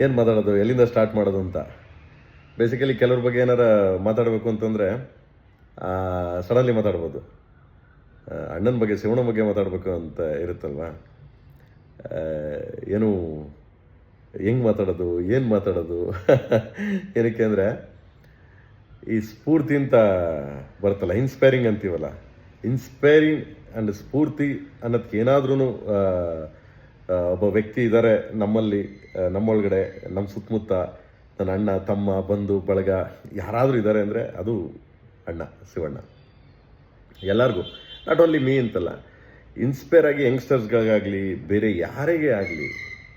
ಏನು ಮಾತಾಡೋದು? ಎಲ್ಲಿಂದ ಸ್ಟಾರ್ಟ್ ಮಾಡೋದು ಅಂತ? ಬೇಸಿಕಲಿ ಕೆಲವ್ರ ಬಗ್ಗೆ ಏನಾರ ಮಾತಾಡಬೇಕು ಅಂತಂದರೆ ಸಡನ್ಲಿ ಮಾತಾಡ್ಬೋದು. ಅಣ್ಣನ ಬಗ್ಗೆ ಶಿವಣ್ಣ ಬಗ್ಗೆ ಮಾತಾಡಬೇಕು ಅಂತ ಇರುತ್ತಲ್ವ? ಏನು, ಹೆಂಗೆ ಮಾತಾಡೋದು? ಏನು ಮಾತಾಡೋದು? ಏನಕ್ಕೆ ಅಂದರೆ, ಈ ಸ್ಫೂರ್ತಿ ಅಂತ ಬರುತ್ತಲ್ಲ ಇನ್ಸ್ಪೈರಿಂಗ್ ಅಂತೀವಲ್ಲ? ಇನ್ಸ್ಪೈರಿಂಗ್ ಆ್ಯಂಡ್ ಸ್ಫೂರ್ತಿ ಅನ್ನೋದಕ್ಕೆ ಏನಾದ್ರೂ ಒಬ್ಬ ವ್ಯಕ್ತಿ ಇದ್ದಾರೆ ನಮ್ಮಲ್ಲಿ ನಮ್ಮೊಳಗಡೆ ನಮ್ಮ ಸುತ್ತಮುತ್ತ, ನನ್ನ ಅಣ್ಣ, ತಮ್ಮ, ಬಂಧು, ಬಳಗ, ಯಾರಾದರೂ ಇದ್ದಾರೆ ಅಂದರೆ ಅದು ಅಣ್ಣ, ಶಿವಣ್ಣ. ಎಲ್ಲರಿಗೂ. ನಾಟ್ ಓನ್ಲಿ ಮೀ ಅಂತಲ್ಲ ಇನ್ಸ್ಪೈರ್ ಆಗಿ ಯಂಗ್ಸ್ಟರ್ಸ್ಗಳಿಗಾಗಲಿ ಬೇರೆ ಯಾರಿಗೆ ಆಗಲಿ,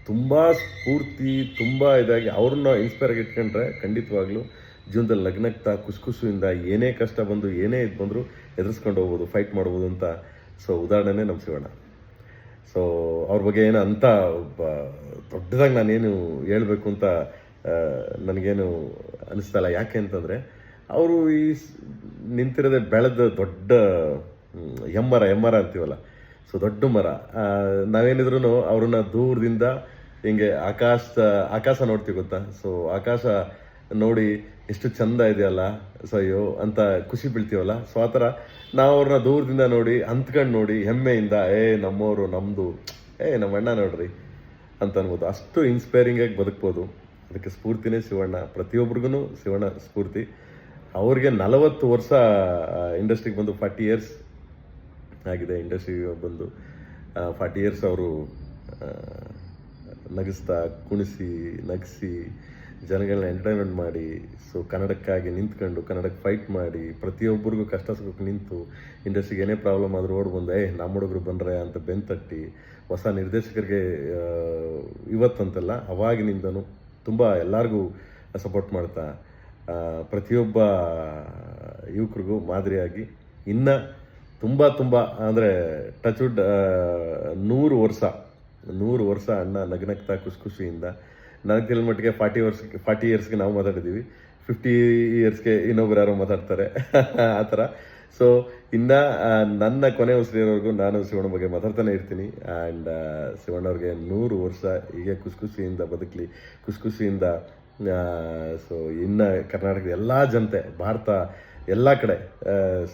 ತುಂಬ ಸ್ಫೂರ್ತಿ, ತುಂಬ ಇದಾಗಿ ಅವ್ರನ್ನ ಇನ್ಸ್ಪೈರ್ ಆಗಿ ಇಟ್ಕೊಂಡ್ರೆ ಖಂಡಿತವಾಗ್ಲೂ ಜೀವನದಲ್ಲಿ ಲಗ್ನಕ್ತಾ ಖುಷಿ ಖುಷಿಯಿಂದ ಏನೇ ಕಷ್ಟ ಬಂದು, ಏನೇ ಇದು ಬಂದರೂ ಎದುರಿಸ್ಕೊಂಡು ಹೋಗ್ಬೋದು ಫೈಟ್ ಮಾಡ್ಬೋದು ಅಂತ. ಸೊ ಉದಾಹರಣೆನೇ ನಮ್ಮ ಶಿವಣ್ಣ. ಸೊ ಅವ್ರ ಬಗ್ಗೆ ಏನು ಅಂತ ದೊಡ್ಡದಾಗಿ ನಾನೇನು ಹೇಳಬೇಕು ಅಂತ ನನಗೇನು ಅನಿಸ್ತಲ್ಲ ಯಾಕೆ ಅಂತಂದರೆ, ಅವರು ಈ ನಿಂತಿರೋದೆ ಬೆಳೆದ ದೊಡ್ಡ ಎಮ್ಮರ ಎಮ್ಮರ ಅಂತೀವಲ್ಲ. ಸೊ ದೊಡ್ಡ ಮರ. ನಾವೇನಿದ್ರು ಅವ್ರನ್ನ ದೂರದಿಂದ ಹಿಂಗೆ ಆಕಾಶ ಆಕಾಶ ನೋಡ್ತೀವಿ ಗೊತ್ತಾ? ಸೊ ಆಕಾಶ ನೋಡಿ ಎಷ್ಟು ಚಂದ ಇದೆಯಲ್ಲ, ಸೊ ಅಯ್ಯೋ ಅಂತ ಖುಷಿ ಬೀಳ್ತೀವಲ್ಲ? ಸೊ ಆ ಥರ ನಾವು ಅವ್ರನ್ನ ದೂರದಿಂದ ನೋಡಿ ಹಂತ್ಕಂಡು ನೋಡಿ, ಹೆಮ್ಮೆಯಿಂದ, ಏ ನಮ್ಮವರು ನಮ್ಮದು ಏ ನಮ್ಮ ಅಣ್ಣ ನೋಡ್ರಿ ಅಂತ ಅನ್ಬೋದು. ಅಷ್ಟು ಇನ್ಸ್ಪೈರಿಂಗ್ ಆಗಿ ಬದುಕ್ಬೋದು. ಅದಕ್ಕೆ ಸ್ಫೂರ್ತಿನೇ ಶಿವಣ್ಣ. ಪ್ರತಿಯೊಬ್ರಿಗೂ ಶಿವಣ್ಣ ಸ್ಫೂರ್ತಿ. ಅವ್ರಿಗೆ ನಲವತ್ತು ವರ್ಷ ಇಂಡಸ್ಟ್ರಿಗೆ ಬಂದು ಫಾರ್ಟಿ ಇಯರ್ಸ್ ಆಗಿದೆ. ಇಂಡಸ್ಟ್ರಿಗೆ ಬಂದು ಫಾರ್ಟಿ ಇಯರ್ಸ್ ಅವರು ನಗಿಸ್ತಾ, ಕುಣಿಸಿ, ನಗಿಸಿ ಜನಗಳನ್ನ ಎಂಟರ್ಟೈನ್ಮೆಂಟ್ ಮಾಡಿ ಸೊ ಕನ್ನಡಕ್ಕಾಗಿ ನಿಂತ್ಕೊಂಡು ಕನ್ನಡಕ್ಕೆ ಫೈಟ್ ಮಾಡಿ, ಪ್ರತಿಯೊಬ್ಬರಿಗೂ ಕಷ್ಟ ಸುಖಕ್ಕೆ ನಿಂತು ಇಂಡಸ್ಟ್ರಿಗೆ ಏನೇ ಪ್ರಾಬ್ಲಮ್ ಆದರೂ ಓಡ್ ಬಂದ ಏ ನಮ್ಮ ಹುಡುಗರು ಬಂದ್ರೆ ಅಂತ ಬೆಂತಟ್ಟಿ, ಹೊಸ ನಿರ್ದೇಶಕರಿಗೆ ಇವತ್ತಂತಲ್ಲ, ಅವಾಗಿನಿಂದನೂ ತುಂಬ ಎಲ್ಲರಿಗೂ ಸಪೋರ್ಟ್ ಮಾಡ್ತಾ ಪ್ರತಿಯೊಬ್ಬ ಯುವಕರಿಗೂ ಮಾದರಿಯಾಗಿ, ಇನ್ನು ತುಂಬ ತುಂಬ, ಅಂದರೆ ಟಚ್ ವುಡ್ ನೂರು ವರ್ಷ ನೂರು ವರ್ಷ ಅಣ್ಣ ನಗ್ನಗ್ತಾ ಖುಷಿ ಖುಷಿಯಿಂದ ನನಗೆ ತಿಳಿದ ಮಟ್ಟಿಗೆ ಫಾರ್ಟಿ ವರ್ಷಕ್ಕೆ ಫಾರ್ಟಿ ಇಯರ್ಸ್ಗೆ ನಾವು ಮಾತಾಡಿದ್ದೀವಿ. ಫಿಫ್ಟಿ ಇಯರ್ಸ್ಗೆ ಇನ್ನೊಬ್ರು ಯಾರೋ ಮಾತಾಡ್ತಾರೆ. ಆ ಥರ. ಸೊ ಇನ್ನು ನನ್ನ ಕೊನೆ ಉಸಿರಿರೋವರೆಗೂ ನಾನು ಶಿವಣ್ಣ ಬಗ್ಗೆ ಮಾತಾಡ್ತಾನೆ ಇರ್ತೀನಿ. ಆ್ಯಂಡ್ ಶಿವಣ್ಣವ್ರಿಗೆ ನೂರು ವರ್ಷ ಹೀಗೆ ಖುಷಿ ಖುಷಿಯಿಂದ ಬದುಕಲಿ. ಖುಷಿ ಖುಷಿಯಿಂದ ಸೊ ಇನ್ನು ಕರ್ನಾಟಕದ ಎಲ್ಲ ಜನತೆ, ಭಾರತ, ಎಲ್ಲ ಕಡೆ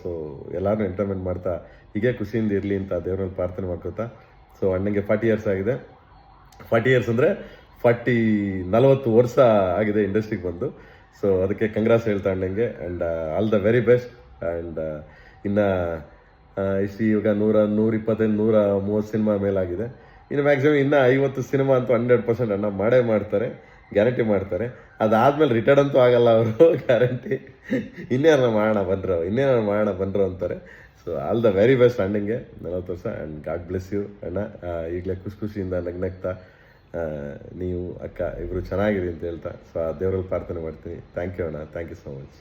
ಸೊ ಎಲ್ಲರೂ ಎಂಟರ್ಟೈನ್ಮೆಂಟ್ ಮಾಡ್ತಾ ಹೀಗೆ ಖುಷಿಯಿಂದ ಇರಲಿ ಅಂತ ದೇವರಲ್ಲಿ ಪ್ರಾರ್ಥನೆ ಮಾಡ್ಕೋತಾ ಸೊ ಅಣ್ಣಂಗೆ ಫಾರ್ಟಿ ಇಯರ್ಸ್ ಆಗಿದೆ. ಫಾರ್ಟಿ ಇಯರ್ಸ್ ಅಂದರೆ ಫಾರ್ಟಿ ನಲವತ್ತು ವರ್ಷ ಆಗಿದೆ ಇಂಡಸ್ಟ್ರಿಗೆ ಬಂದು. ಸೊ ಅದಕ್ಕೆ ಕಂಗ್ರಾಸ್ ಹೇಳ್ತಾ ಅಣ್ಣಂಗೆ and all the very best and ಇನ್ನು ಇಷ್ಟು ಇವಾಗ ನೂರ ನೂರ ಇಪ್ಪತ್ತೈದು ನೂರ ಮೂವತ್ತು ಸಿನಿಮಾ ಮೇಲಾಗಿದೆ. ಇನ್ನು ಮ್ಯಾಕ್ಸಿಮಮ್ ಇನ್ನೂ ಐವತ್ತು ಸಿನಿಮಾ ಅಂತೂ ಹಂಡ್ರೆಡ್ ಪರ್ಸೆಂಟ್ ಅಣ್ಣ ಮಾಡೇ ಮಾಡ್ತಾರೆ. ಗ್ಯಾರಂಟಿ ಮಾಡ್ತಾರೆ. ಅದಾದ್ಮೇಲೆ ರಿಟರ್ನ್ ಅಂತೂ ಆಗಲ್ಲ ಅವರು. ಗ್ಯಾರಂಟಿ ಇನ್ನೇನ ಮಾಡೋಣ ಬಂದರು ಇನ್ನೇನ ಮಾಡೋಣ ಬಂದರು ಅಂತಾರೆ. So all the very best ಅಣ್ಣಂಗೆ. ನಲವತ್ತು ವರ್ಷ. ಆ್ಯಂಡ್ ಗಾಡ್ ಬ್ಲೆಸ್ ಯು ಅಣ್ಣ. ಈಗಲೇ ಖುಷಿ ಖುಷಿಯಿಂದ ನಗ್ನಗ್ತಾ ನೀವು ಅಕ್ಕ ಇಬ್ಬರು ಚೆನ್ನಾಗಿರಿ ಅಂತ ಹೇಳ್ತಾ ಸೊ ಆ ದೇವರಲ್ಲಿ ಪ್ರಾರ್ಥನೆ ಮಾಡ್ತೀನಿ. ಥ್ಯಾಂಕ್ ಯು ಅಣ್ಣ. Thank you so much